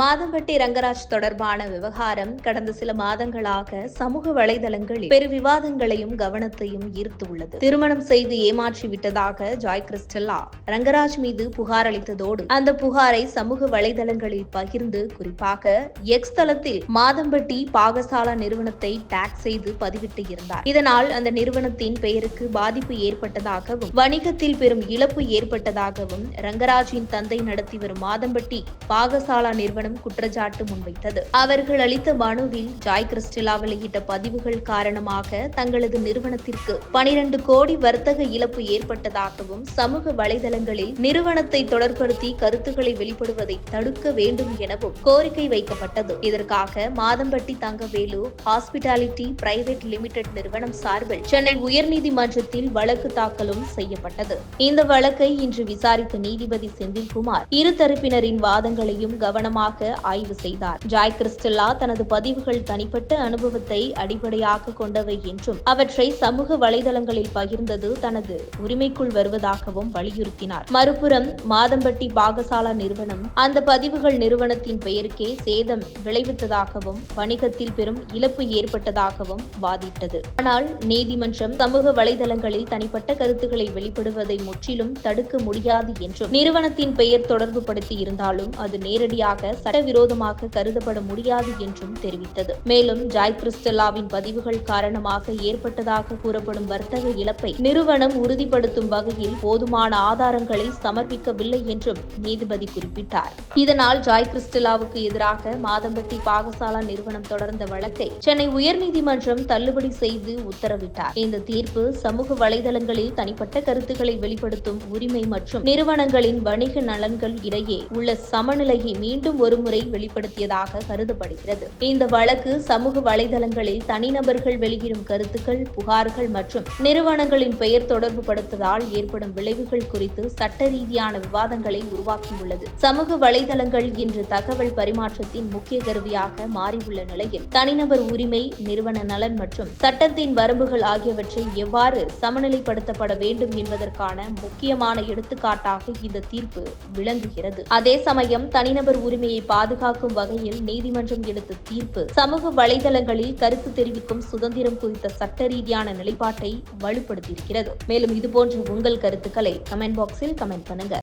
மாதம்பட்டி ரங்கராஜ் தொடர்பான விவகாரம் கடந்த சில மாதங்களாக சமூக வலைதளங்களில் பெரு விவாதங்களையும் கவனத்தையும் ஈர்த்துள்ளது. திருமணம் செய்து ஏமாற்றி விட்டதாக ஜாய் கிறிஸ்டல்லா ரங்கராஜ் மீது புகார் அளித்ததோடு அந்த புகாரை சமூக வலைதளங்களில் பகிர்ந்து குறிப்பாக எக்ஸ் தளத்தில் மாதம்பட்டி பாகசாலா நிறுவனத்தை டேக் செய்து பதிவிட்டு இருந்தார். இதனால் அந்த நிறுவனத்தின் பெயருக்கு பாதிப்பு ஏற்பட்டதாகவும் வணிகத்தில் பெரும் இழப்பு ஏற்பட்டதாகவும் ரங்கராஜின் தந்தை நடத்தி வரும் மாதம்பட்டி பாகசாலா நிறுவனம் நிறுவனம் குற்றச்சாட்டு முன்வைத்தது. அவர்கள் அளித்த மனுவில் ஜாய் கிறிஸ்டிலா வெளியிட்ட பதிவுகள் காரணமாக தங்களது நிறுவனத்திற்கு பனிரெண்டு கோடி வர்த்தக இழப்பு ஏற்பட்டதாகவும் சமூக வலைதளங்களில் நிறுவனத்தை தொடர்படுத்தி கருத்துக்களை வெளிப்படுவதை தடுக்க வேண்டும் எனவும் கோரிக்கை வைக்கப்பட்டது. இதற்காக Madhampatti Thangavelu hospitality private limited நிறுவனம் சார்பில் சென்னை உயர்நீதிமன்றத்தில் வழக்கு தாக்கலும் செய்யப்பட்டது. இந்த வழக்கை இன்று விசாரித்த நீதிபதி செந்தில்குமார் இரு தரப்பினரின் வாதங்களையும் கவனமாக ஆய்வு செய்தார். ஜாய் கிறிஸ்டல்லா தனது பதிவுகள் தனிப்பட்ட அனுபவத்தை அடிப்படையாக கொண்டவை என்றும் அவற்றை சமூக வலைதளங்களில் பகிர்ந்தது தனது உரிமைக்குள் வருவதாகவும் வலியுறுத்தினார். மறுபுறம் மாதம்பட்டி பாகசாலா நிறுவனம் அந்த பதிவுகள் நிறுவனத்தின் பெயருக்கே சேதம் விளைவித்ததாகவும் வணிகத்தில் பெரும் இழப்பு ஏற்பட்டதாகவும் வாதிட்டது. ஆனால் நீதிமன்றம் சமூக வலைதளங்களில் தனிப்பட்ட கருத்துக்களை வெளிப்படுவதை முற்றிலும் தடுக்க முடியாது என்றும் நிறுவனத்தின் பெயர் தொடர்பு படுத்தி இருந்தாலும் அது நேரடியாக சட்டவிரோதமாக கருதப்பட முடியாது என்றும் தெரிவித்தது. மேலும் ஜாய் கிறிஸ்டல்லாவின் பதிவுகள் காரணமாக ஏற்பட்டதாக கூறப்படும் வர்த்தக இழப்பை நிறுவனம் உறுதிப்படுத்தும் வகையில் போதுமான ஆதாரங்களை சமர்ப்பிக்கவில்லை என்றும் நீதிபதி குறிப்பிட்டார். இதனால் ஜாய் கிறிஸ்டலாவுக்கு எதிராக மாதம்பட்டி பாகசாலா நிறுவனம் தொடர்ந்த வழக்கை சென்னை உயர்நீதிமன்றம் தள்ளுபடி செய்து உத்தரவிட்டார். இந்த தீர்ப்பு சமூக வலைதளங்களில் தனிப்பட்ட கருத்துக்களை வெளிப்படுத்தும் உரிமை மற்றும் நிறுவனங்களின் வணிக நலன்கள் இடையே உள்ள சமநிலையை மீண்டும் ஒரு ஒருமுறை வெளிப்படுத்தியதாக கருதப்படுகிறது. இந்த வழக்கு சமூக வலைதளங்களில் தனிநபர்கள் வெளியிடும் கருத்துக்கள் புகார்கள் மற்றும் நிறுவனங்களின் பெயர் தொடர்பு படுத்துவதால் ஏற்படும் விளைவுகள் குறித்து சட்ட ரீதியான விவாதங்களை உருவாக்கியுள்ளது. சமூக வலைதளங்கள் இன்று தகவல் பரிமாற்றத்தின் முக்கிய கருவியாக மாறியுள்ள நிலையில் தனிநபர் உரிமை நிறுவன நலன் மற்றும் சட்டத்தின் வரம்புகள் ஆகியவற்றை எவ்வாறு சமநிலைப்படுத்தப்பட வேண்டும் என்பதற்கான முக்கியமான எடுத்துக்காட்டாக இந்த தீர்ப்பு விளங்குகிறது. அதே சமயம் தனிநபர் உரிமையை பாதுகாக்கும் வகையில் நீதிமன்றம் எடுத்த தீர்ப்பு சமூக வலைதளங்களில் கருத்து தெரிவிக்கும் சுதந்திரம் குறித்த சட்ட ரீதியான நிலைப்பாட்டை வலுப்படுத்தியிருக்கிறது. மேலும் இதுபோன்ற உங்கள் கருத்துக்களை கமெண்ட் பாக்ஸில் கமெண்ட் பண்ணுங்க.